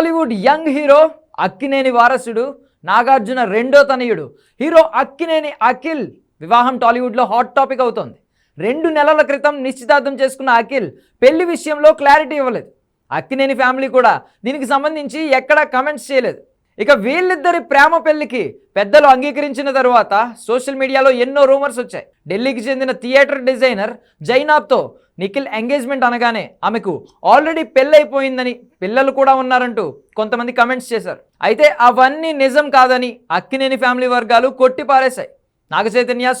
Tollywood young hero Akkineni వారసుడు నాగార్జున రెండో తనయుడు. హీరో అక్కినేని అఖిల్ వివాహం టాలీవుడ్లో హాట్ టాపిక్ అవుతోంది. రెండు నెలల క్రితం నిశ్చితార్థం చేసుకున్న అఖిల్ పెళ్ళి విషయంలో క్లారిటీ ఇవ్వలేదు. అక్కినేని ఫ్యామిలీ కూడా దీనికి సంబంధించి ఎక్కడా కమెంట్స్ చేయలేదు. ఇక వీళ్ళిద్దరి ప్రేమ పెళ్ళికి పెద్దలు అంగీకరించిన తరువాత సోషల్ మీడియాలో ఎన్నో రూమర్స్ వచ్చాయి. ఢిల్లీకి చెందిన థియేటర్ డిజైనర్ జైనాబ్తో నిఖిల్ ఎంగేజ్మెంట్ అనగానే ఆమెకు ఆల్రెడీ పెళ్ళైపోయిందని పిల్లలు కూడా ఉన్నారంటూ కొంతమంది కమెంట్స్ చేశారు. అయితే అవన్నీ నిజం కాదని అక్కినేని ఫ్యామిలీ వర్గాలు కొట్టి పారేశాయి. నాగ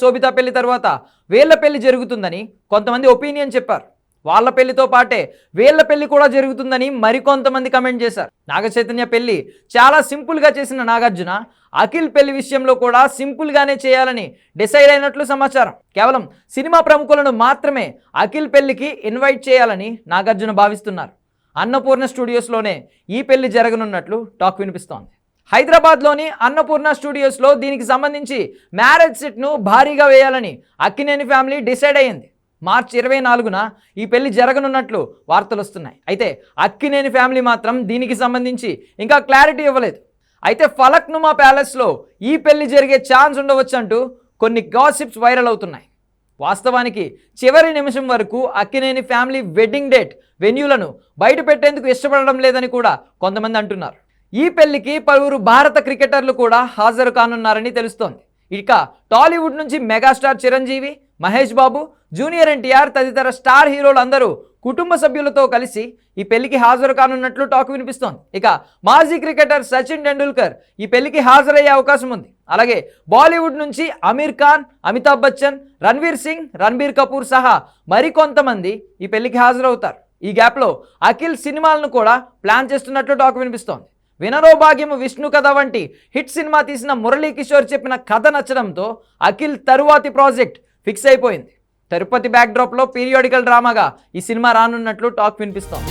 శోభిత పెళ్ళి తర్వాత వీళ్ళ పెళ్ళి జరుగుతుందని కొంతమంది ఒపీనియన్ చెప్పారు. వాళ్ళ పెళ్ళితో పాటే వీళ్ళ పెళ్ళి కూడా జరుగుతుందని మరికొంతమంది కమెంట్ చేశారు. నాగచైతన్య పెళ్ళి చాలా సింపుల్గా చేసిన నాగార్జున అఖిల్ పెళ్ళి విషయంలో కూడా సింపుల్గానే చేయాలని డిసైడ్ అయినట్లు సమాచారం. కేవలం సినిమా ప్రముఖులను మాత్రమే అఖిల్ పెళ్ళికి ఇన్వైట్ చేయాలని నాగార్జున భావిస్తున్నారు. అన్నపూర్ణ స్టూడియోస్లోనే ఈ పెళ్ళి జరగనున్నట్లు టాక్ వినిపిస్తోంది. హైదరాబాద్లోని అన్నపూర్ణ స్టూడియోస్లో దీనికి సంబంధించి మ్యారేజ్ సెట్ను భారీగా వేయాలని అక్కినేని ఫ్యామిలీ డిసైడ్ అయ్యింది. మార్చి ఇరవై నాలుగున ఈ పెళ్ళి జరగనున్నట్లు వార్తలు వస్తున్నాయి. అయితే అక్కినేని ఫ్యామిలీ మాత్రం దీనికి సంబంధించి ఇంకా క్లారిటీ ఇవ్వలేదు. అయితే ఫలక్నుమా ప్యాలెస్లో ఈ పెళ్ళి జరిగే ఛాన్స్ ఉండవచ్చు అంటూ కొన్ని గాసిప్స్ వైరల్ అవుతున్నాయి. వాస్తవానికి చివరి నిమిషం వరకు అక్కినేని ఫ్యామిలీ వెడ్డింగ్ డేట్ వెన్యూలను బయట పెట్టేందుకు ఇష్టపడడం లేదని కూడా కొంతమంది అంటున్నారు. ఈ పెళ్ళికి పలువురు భారత క్రికెటర్లు కూడా హాజరు కానున్నారని తెలుస్తోంది. ఇక టాలీవుడ్ నుంచి మెగాస్టార్ చిరంజీవి మహేష్ బాబు జూనియర్ ఎన్టీఆర్ తదితర స్టార్ హీరోలు అందరూ కుటుంబ సభ్యులతో కలిసి ఈ పెళ్ళికి హాజరు కానున్నట్లు టాక్ వినిపిస్తోంది. ఇక మాజీ క్రికెటర్ సచిన్ టెండూల్కర్ ఈ పెళ్ళికి హాజరయ్యే అవకాశం ఉంది. అలాగే బాలీవుడ్ నుంచి అమీర్ ఖాన్ అమితాబ్ బచ్చన్ రణ్వీర్ సింగ్ రణ్బీర్ కపూర్ సహా మరికొంతమంది ఈ పెళ్ళికి హాజరవుతారు. ఈ గ్యాప్లో అఖిల్ సినిమాలను కూడా ప్లాన్ చేస్తున్నట్లు టాక్ వినిపిస్తోంది. వినరో భాగ్యము విష్ణు కథ వంటి హిట్ సినిమా తీసిన మురళీ కిషోర్ చెప్పిన కథ నచ్చడంతో అఖిల్ తరువాతి ప్రాజెక్ట్ ఫిక్స్ అయిపోయింది. తిరుపతి బ్యాక్డ్రాప్లో పీరియాడికల్ డ్రామాగా ఈ సినిమా రానున్నట్లు టాక్ వినిపిస్తాం